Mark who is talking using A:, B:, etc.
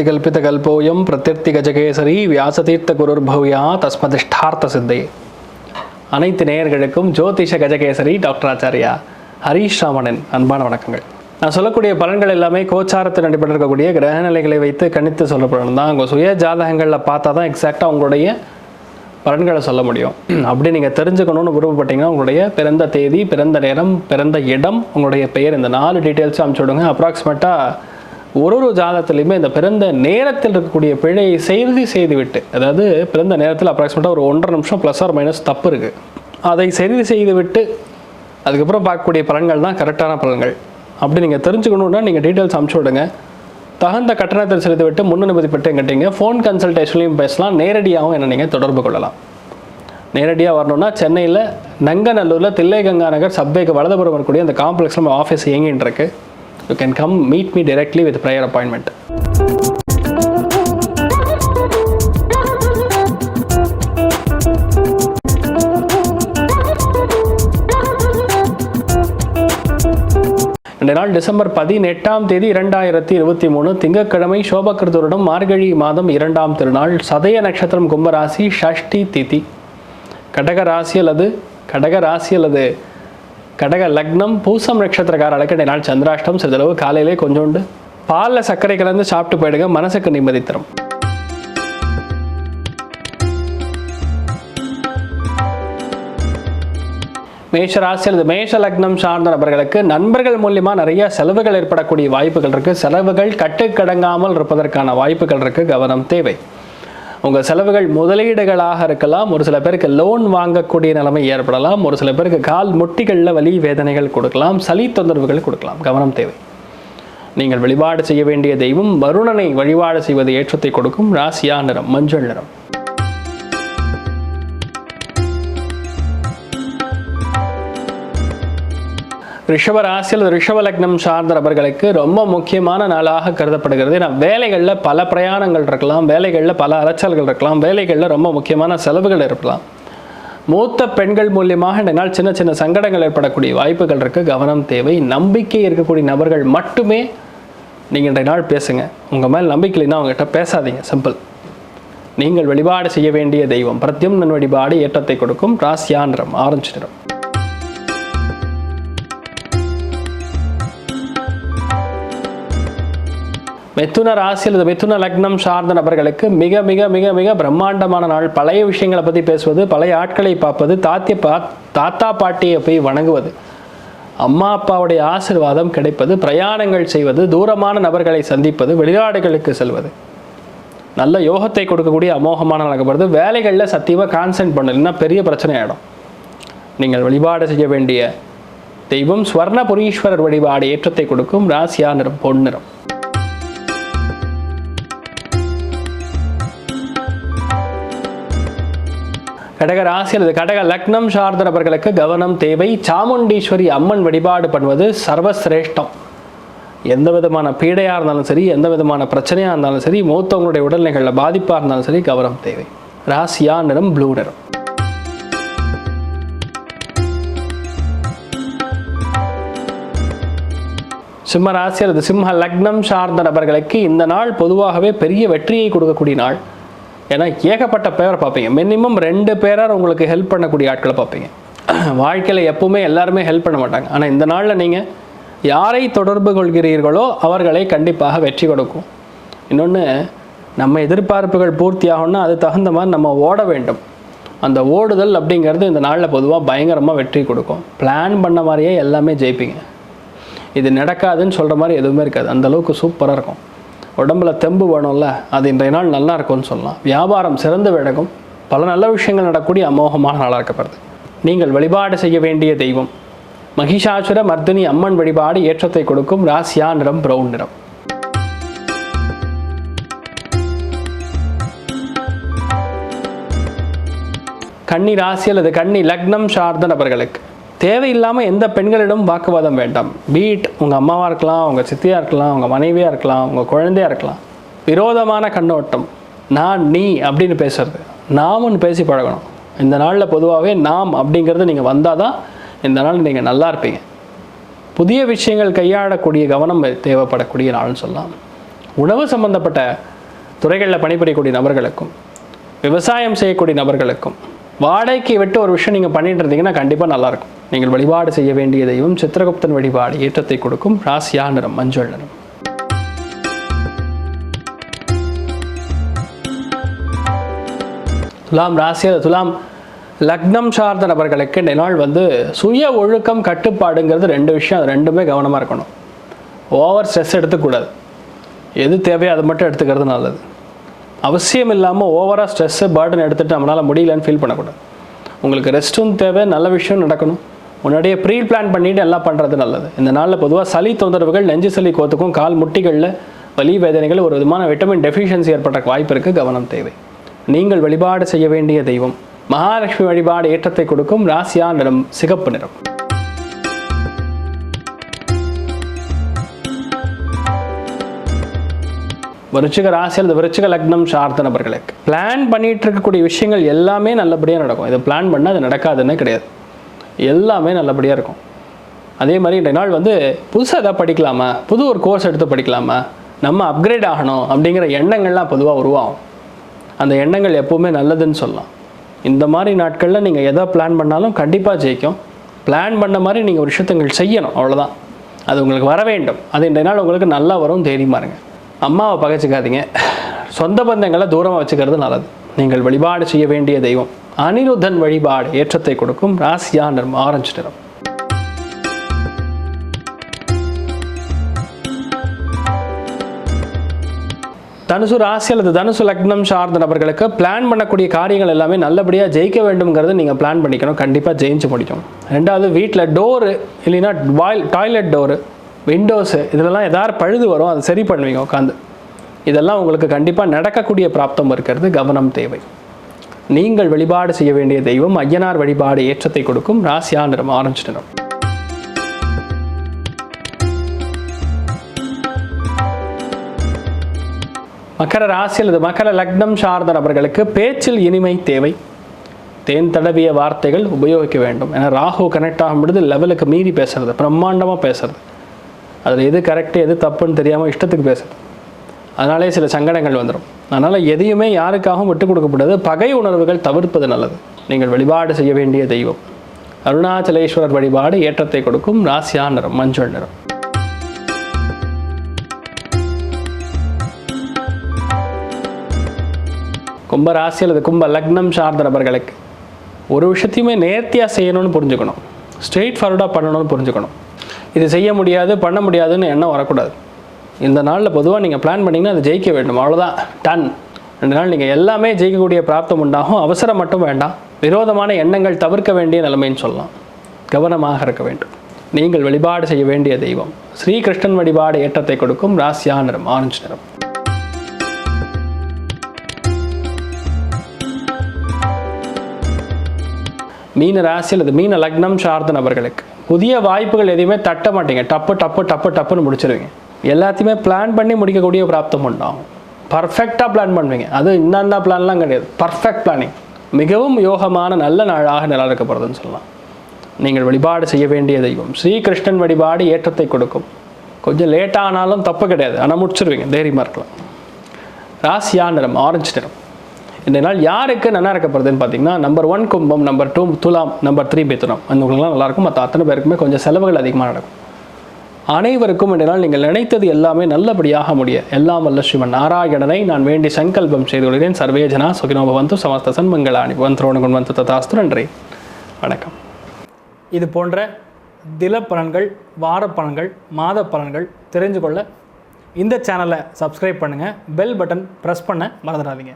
A: அர்த்திகல்பிதகல்போயம் பிரத்யர்த்தி கஜகேசரி வியாசதீர்த்த குருர்பவ்யா தஸ்மதிஷ்டார்த்த சித்தை அனைத்து நேயர்களுக்கும் ஜோதிஷ கஜகேசரி டாக்டர் ஆச்சாரியா ஹரீஷ் அன்பான வணக்கங்கள். நான் சொல்லக்கூடிய பலன்கள் எல்லாமே கோச்சாரத்தில் அடிப்படையில் இருக்கக்கூடிய கிரகநிலைகளை வைத்து கணித்து சொல்லப்படணும் தான். உங்கள் சுய ஜாதகங்களில் பார்த்தா தான் எக்ஸாக்டாக உங்களுடைய பலன்களை சொல்ல முடியும். அப்படி நீங்கள் தெரிஞ்சுக்கணும்னு விருப்பப்பட்டீங்கன்னா உங்களுடைய பிறந்த தேதி பிறந்த நேரம் பிறந்த இடம் உங்களுடைய பெயர் இந்த நாலு டீட்டெயில்ஸும் அனுப்பிச்சு விடுங்க. அப்ராக்சிமேட்டாக ஒரு ஒரு ஜாதத்துலேயுமே இந்த பிறந்த நேரத்தில் இருக்கக்கூடிய பிழையை செய்தி செய்துவிட்டு அதாவது பிறந்த நேரத்தில் அப்ராக்சிமேட்டாக ஒரு ஒன்றரை நிமிஷம் ப்ளஸ் ஆர் மைனஸ் தப்பு இருக்குது அதை சரி செய்துவிட்டு அதுக்கப்புறம் பார்க்கக்கூடிய பலன்கள் தான் கரெக்டான பலன்கள். அப்படி நீங்கள் தெரிஞ்சுக்கணுன்னா நீங்கள் டீட்டெயில்ஸ் அனுப்பிச்சு விடுங்க. தகுந்த கட்டணத்தை செலுத்திவிட்டு முன்னனுமதி பெற்று எங்கிட்டீங்க ஃபோன் கன்சல்டேஷன்லையும் பேசலாம் நேரடியாகவும் என்ன நீங்கள் தொடர்பு கொள்ளலாம். நேரடியாக வரணும்னா சென்னையில் நங்கநல்லூரில் தில்லை கங்கா நகர் சப்வேக்கு வலதுபுறம் இருக்கக்கூடிய அந்த காம்ப்ளெக்ஸில் நம்ம ஆஃபீஸ் இயங்கின்னு இருக்குது you can come meet me directly with prior appointment நாள் டிசம்பர் பதினெட்டாம் தேதி இரண்டாயிரத்தி இருபத்தி மூணு திங்கட்கிழமை சோபகிருதருடன் மார்கழி மாதம் இரண்டாம் திருநாள் சதய நட்சத்திரம் கும்பராசி ஷஷ்டி திதி. கடக ராசி அல்லது கடக ராசி அல்லது கடக லக்னம் பூசம் நட்சத்திரக்காரர்களுக்கு இந்த நாள் சந்திராஷ்டம் சிறிதளவு காலையிலே கொஞ்சோண்டு பாலில் சர்க்கரை கலந்து சாப்பிட்டு போயிடுங்க மனசுக்கு நிம்மதி தரும். மேஷ ராசி அல்லது மேஷ லக்னம் சார்ந்த நபர்களுக்கு நண்பர்கள் மூலியமா நிறைய செலவுகள் ஏற்படக்கூடிய வாய்ப்புகள் இருக்கு. செலவுகள் கட்டுக்கடங்காமல் இருப்பதற்கான வாய்ப்புகள் இருக்கு. கவனம் தேவை. உங்கள் செலவுகள் முதலீடுகளாக இருக்கலாம். ஒரு சில பேருக்கு லோன் வாங்கக்கூடிய நிலைமை ஏற்படலாம். ஒரு சில பேருக்கு கால் முட்டிகளில் வலி வேதனைகள் கொடுக்கலாம். சளி தொந்தரவுகள் கொடுக்கலாம். கவனம் தேவை. நீங்கள் வழிபாடு செய்ய வேண்டிய தெய்வம் வருணனை வழிபாடு செய்வது ஏற்றத்தை கொடுக்கும். ராசியா நிறம் மஞ்சள் நிறம். ரிஷப ராசியில் ரிஷப லக்னம் சார்ந்த நபர்களுக்கு ரொம்ப முக்கியமான நாளாக கருதப்படுகிறது. ஏன்னா வேலைகளில் பல பிரயாணங்கள் இருக்கலாம் வேலைகளில் பல அலைச்சல்கள் இருக்கலாம் வேலைகளில் ரொம்ப முக்கியமான செலவுகள் இருக்கலாம். மூத்த பெண்கள் மூலியமாக இந்த நாள் சின்ன சின்ன சங்கடங்கள் ஏற்படக்கூடிய வாய்ப்புகள் இருக்குது கவனம் தேவை நம்பிக்கை இருக்கக்கூடிய நபர்கள் மட்டுமே நீங்கள் இன்றைய நாள் பேசுங்க. உங்கள் மேல் நம்பிக்கை இல்லைன்னா அவங்ககிட்ட பேசாதீங்க. சிம்பிள் நீங்கள் வழிபாடு செய்ய வேண்டிய தெய்வம். பிரத்யும்னன் வழிபாடு ஏற்றத்தை கொடுக்கும். ராசியான்றம் ஆரஞ்சு நிறம். மிதுன ராசி அல்லது மிதுன லக்னம் சார்ந்த நபர்களுக்கு மிக மிக மிக மிக பிரம்மாண்டமான நாள். பழைய விஷயங்களை பற்றி பேசுவது பழைய ஆட்களை பார்ப்பது தாத்திய பா தாத்தா பாட்டியை போய் வணங்குவது அம்மா அப்பாவுடைய ஆசிர்வாதம் கிடைப்பது பிரயாணங்கள் செய்வது தூரமான நபர்களை சந்திப்பது வெளிநாடுகளுக்கு செல்வது. நல்ல யோகத்தை கொடுக்கக்கூடிய அமோகமான நடக்கப்படுது வேலைகளில் சத்தியமாக கான்சென்ட் பண்ணலைன்னா பெரிய பிரச்சனை ஆகிடும் நீங்கள் வழிபாடு செய்ய வேண்டிய தெய்வம் ஸ்வர்ணபுரீஸ்வரர் வழிபாடு ஏற்றத்தை கொடுக்கும். ராசியா நிறம் பொன்னிறம் கடக ராசி அல்லது கடக லக்னம் சார்ந்த நபர்களுக்கு கவனம் தேவை. சாமுண்டீஸ்வரி அம்மன் வழிபாடு பண்ணுவது சர்வசிரேஷ்டம். எந்த விதமான பீடையாக இருந்தாலும் சரி எந்த விதமான பிரச்சனையாக இருந்தாலும் சரி மூத்தவங்களுடைய உடல்நிலைகளில் பாதிப்பாக இருந்தாலும் சரி கவனம் தேவை. ராசியா நிறம் ப்ளூ நிறம். சிம்ம ராசி அல்லது சிம்ம லக்னம் சார்ந்த நபர்களுக்கு இந்த நாள் பொதுவாகவே பெரிய வெற்றியை கொடுக்கக்கூடிய நாள். ஏன்னா ஏகப்பட்ட பேரை பார்ப்பீங்க. மினிமம் ரெண்டு பேராக உங்களுக்கு ஹெல்ப் பண்ணக்கூடிய ஆட்களை பார்ப்பீங்க. வாழ்க்கையில் எப்பவுமே எல்லாருமே ஹெல்ப் பண்ண மாட்டாங்க. ஆனால் இந்த நாளில் நீங்கள் யாரை தொடர்பு கொள்கிறீர்களோ அவர்களை கண்டிப்பாக வெற்றி கொடுக்கும். இன்னொன்று நம்ம எதிர்பார்ப்புகள் பூர்த்தி ஆகணும்னா அது தகுந்த மாதிரி நம்ம ஓட வேண்டும். அந்த ஓடுதல் அப்படிங்கிறது இந்த நாளில் பொதுவாக பயங்கரமாக வெற்றி கொடுக்கும். பிளான் பண்ண மாதிரியே எல்லாமே ஜெயிப்பீங்க. இது நடக்காதுன்னு சொல்கிற மாதிரி எதுவுமே இருக்காது. அந்த அளவுக்கு சூப்பராக இருக்கும். உடம்புல தெம்பு வேணும்ல அது இன்றைய நாள் நல்லா இருக்கும்னு சொல்லலாம். வியாபாரம் சிறந்து விளக்கும். பல நல்ல விஷயங்கள் நடக்கக்கூடிய அமோகமான நாளாக இருக்கப்படுது நீங்கள் வழிபாடு செய்ய வேண்டிய தெய்வம். மகிஷாசுர மர்தினி அம்மன் வழிபாடு ஏற்றத்தை கொடுக்கும் ராசியா நிறம் பிரவுன் நிறம். கன்னி ராசி அல்லது கன்னி லக்னம் சார்ந்த நபர்களுக்கு தேவையில்லாமல் எந்த பெண்களிடம் வாக்குவாதம் வேண்டாம். பீட் உங்கள் அம்மாவாக இருக்கலாம் உங்கள் சித்தியாக இருக்கலாம் உங்கள் மனைவியாக இருக்கலாம் உங்கள் குழந்தையாக இருக்கலாம். விரோதமான கண்ணோட்டம். நான் நீ அப்படின்னு பேசுறது. நாமுன்னு பேசி பழகணும். இந்த நாளில் பொதுவாகவே நாம் அப்படிங்கிறது நீங்கள் வந்தால் தான் இந்த நாள் நீங்கள் நல்லா இருப்பீங்க. புதிய விஷயங்கள் கையாளக்கூடிய கவனம் தேவைப்படக்கூடிய நாள்னு சொல்லலாம். உணவு சம்பந்தப்பட்ட துறைகளில் பணிபுரியக்கூடிய நபர்களுக்கும் விவசாயம் செய்யக்கூடிய நபர்களுக்கும் வாடகைக்கு விட்டு ஒரு விஷயம் நீங்கள் பண்ணிட்டு இருந்தீங்கன்னா கண்டிப்பாக நல்லாயிருக்கும். நீங்கள் வழிபாடு செய்ய வேண்டிய தெய்வம் சித்திரகுப்தன் வழிபாடு ஏற்றத்தை கொடுக்கும் ராசியா நிறம் மஞ்சள் நிறம். துலாம் ராசியா துலாம் லக்னம் சார்ந்த நபர்களுக்கு நினால் நாள் வந்து சுய ஒழுக்கம் கட்டுப்பாடுங்கிறது ரெண்டு விஷயம். அது ரெண்டுமே கவனமாக இருக்கணும். ஓவர் ஸ்ட்ரெஸ் எடுத்துக்கூடாது. எது தேவையோ அதை மட்டும் எடுத்துக்கிறது நல்லது. அவசியம் இல்லாமல் ஓவராக ஸ்ட்ரெஸ்ஸு பேர்டன் எடுத்துகிட்டு நம்மளால் முடியலன்னு ஃபீல் பண்ணக்கூடாது. உங்களுக்கு ரெஸ்ட்டும் தேவை நல்ல விஷயம் நடக்கணும். முன்னாடியே ப்ரீ பிளான் பண்ணிட்டு எல்லாம் பண்ணுறது நல்லது. இந்த நாளில் பொதுவாக சளி தொந்தரவுகள் நெஞ்சு சளி கோத்துக்கும் கால் முட்டிகளில் வலி வேதனைகள் ஒரு விதமான விட்டமின் டெஃபிஷியன்சி ஏற்பட்ட வாய்ப்பு இருக்குது கவனம் தேவை. நீங்கள் வழிபாடு செய்ய வேண்டிய தெய்வம். மகாலட்சுமி வழிபாடு ஏற்றத்தை கொடுக்கும் ராசியா நிறம் சிகப்பு நிறம். விருச்சிக ராசி அல்லது விருச்சிக லக்னம் சார்ந்த நபர்களுக்கு. பிளான் பண்ணிட்டு இருக்கக்கூடிய விஷயங்கள் எல்லாமே நல்லபடியாக நடக்கும். இதை பிளான் பண்ணால் அது நடக்காதுன்னு கிடையாது. எல்லாமே நல்லபடியாக இருக்கும். அதே மாதிரி இன்றைய நாள் வந்து புதுசாக எதாவது படிக்கலாமா? புது ஒரு கோர்ஸ் எடுத்து படிக்கலாமா? நம்ம அப்கிரேட் ஆகணும் அப்படிங்கிற எண்ணங்கள்லாம் பொதுவாக உருவாகும். அந்த எண்ணங்கள் எப்போவுமே நல்லதுன்னு சொல்லலாம். இந்த மாதிரி நாட்களில் நீங்கள் எதை பிளான் பண்ணாலும் கண்டிப்பாக ஜெயிக்கும். பிளான் பண்ண மாதிரி நீங்கள் ஒரு விஷயத்தங்கள் செய்யணும். அவ்வளோதான் அது உங்களுக்கு வர வேண்டும். அது இன்றைய நாள் உங்களுக்கு நல்லா வரும். தைரியமாக இருங்க அம்மாவை பகைச்சிக்காதீங்க. சொந்த பந்தங்களை தூரமாக வச்சுக்கிறது நல்லது. நீங்கள் வழிபாடு செய்ய வேண்டிய தெய்வம். அனிருத்தன் வழிபாடு ஏற்றத்தை கொடுக்கும் ராசியா நிறம் ஆரஞ்சு நிறம். தனுசு ராசி அல்லது தனுசு லக்னம் சார்ந்த நபர்களுக்கு பிளான் பண்ணக்கூடிய காரியங்கள் எல்லாமே நல்லபடியாக ஜெயிக்க வேண்டும்ங்கிறத நீங்கள் பிளான் பண்ணிக்கணும். கண்டிப்பாக ஜெயிச்சு முடிக்கும் ரெண்டாவது வீட்டில் டோரு இல்லைன்னா வாயில் டாய்லெட் டோரு விண்டோஸு இதெல்லாம் எதாவது பழுது வரும் அதை சரி பண்ணுவீங்க உட்காந்து இதெல்லாம் உங்களுக்கு கண்டிப்பாக நடக்கக்கூடிய பிராப்தம் இருக்கிறது கவனம் தேவை. நீங்கள் வழிபாடு செய்ய வேண்டிய தெய்வம் ஐயனார் வழிபாடு ஏற்றத்தை கொடுக்கும் ராசியா நிறம் ஆரஞ்சு நிறம். மகர ராசி அல்லது லக்னம் சார்ந்த நபர்களுக்கு பேச்சில் இனிமை தேவை. தேன் தடவிய வார்த்தைகள் உபயோகிக்க வேண்டும். ஏன்னா ராகு கனெக்ட் ஆகும் பொழுது லெவலுக்கு மீறி பேசுறது பிரம்மாண்டமாக பேசுறது. அதில் எது கரெக்டு எது தப்புன்னு தெரியாமல் இஷ்டத்துக்கு பேசுது. அதனாலே சில சங்கடங்கள் வந்துடும் அதனால் எதையுமே யாருக்காகவும் விட்டு கொடுக்கக்கூடாது பகை உணர்வுகள் தவிர்ப்பது நல்லது. நீங்கள் வழிபாடு செய்ய வேண்டிய தெய்வம். அருணாச்சலேஸ்வரர் வழிபாடு ஏற்றத்தை கொடுக்கும் ராசியா நிறம் மஞ்சள் நிறம். கும்ப ராசி அல்லது கும்ப லக்னம் சார்ந்த நபர்களுக்கு ஒரு விஷயத்தையுமே நேர்த்தியாக செய்யணும்னு புரிஞ்சுக்கணும். ஸ்ட்ரெயிட் ஃபார்வர்டாக பண்ணணும்னு புரிஞ்சுக்கணும். இது செய்ய முடியாது பண்ண முடியாதுன்னு எண்ணம் வரக்கூடாது. இந்த நாளில் பொதுவாக நீங்கள் பிளான் பண்ணிங்கன்னா அது ஜெயிக்க வேண்டும். அவ்வளோதான் டன் ரெண்டு நாள் நீங்கள் எல்லாமே ஜெயிக்கக்கூடிய பிராப்தம் உண்டாகும். அவசரம் மட்டும் வேண்டாம். விரோதமான எண்ணங்கள் தவிர்க்க வேண்டிய நிலைமைன்னு சொல்லலாம். கவனமாக இருக்க வேண்டும். நீங்கள் வழிபாடு செய்ய வேண்டிய தெய்வம். ஸ்ரீகிருஷ்ணன் வழிபாடு ஏற்றத்தை கொடுக்கும் ராசியா நிறம் ஆரஞ்சு நிறம். மீன ராசி அல்லது மீன லக்னம் சார்ந்த நபர்களுக்கு புதிய வாய்ப்புகள் எதையுமே தட்ட மாட்டீங்க. டப்பு டப்பு டப்பு டப்புன்னு முடிச்சிருவீங்க. எல்லாத்தையுமே பிளான் பண்ணி முடிக்கக்கூடிய பிராப்தம் உண்டாகும் பர்ஃபெக்டாக பிளான் பண்ணுவீங்க. அது இந்தாண்டா பிளான்லாம் கிடையாது. பர்ஃபெக்ட் பிளானிங் மிகவும் யோகமான நல்ல நாளாக நிலநடுக்கப்படுதுன்னு சொல்லலாம். நீங்கள் வழிபாடு செய்ய வேண்டிய தெய்வம். ஸ்ரீகிருஷ்ணன் வழிபாடு ஏற்றத்தை கொடுக்கும். கொஞ்சம் லேட்டானாலும் தப்பு கிடையாது. ஆனால் முடிச்சிருவீங்க. தைரியமாக இருக்கலாம். ராசியா நிறம் ஆரஞ்சு நிறம். இந்த நாள் யாருக்கு நல்லா இருக்கப்படுதுன்னு பார்த்தீங்கன்னா நம்பர் ஒன் கும்பம் நம்பர் டூ துலாம் நம்பர் த்ரீ மிதுனம். அந்தவங்களுக்குலாம் நல்லாயிருக்கும் மற்ற அத்தனை பேருக்குமே கொஞ்சம் செலவுகள் அதிகமாக நடக்கும். அனைவருக்கும் இந்த நாள் நீங்கள் நினைத்தது எல்லாமே நல்லபடியாக முடிய எல்லாம் வல்ல ஸ்ரீமன் நாராயணனை நான் வேண்டி சங்கல்பம் செய்து கொள்கிறேன். சர்வேஜனா சுகினோபவந்து சமஸ்த சன்மங்களாணி வந்தரோணகுன் வந்து ததாஸ்து நன்றி. வணக்கம். இது போன்ற தில பலன்கள் வார பலன்கள் மாத பலன்கள் தெரிஞ்சு கொள்ள இந்த சேனலை சப்ஸ்கிரைப் பண்ணுங்கள் பெல் பட்டன் ப்ரெஸ் பண்ண மறந்துடாதீங்க.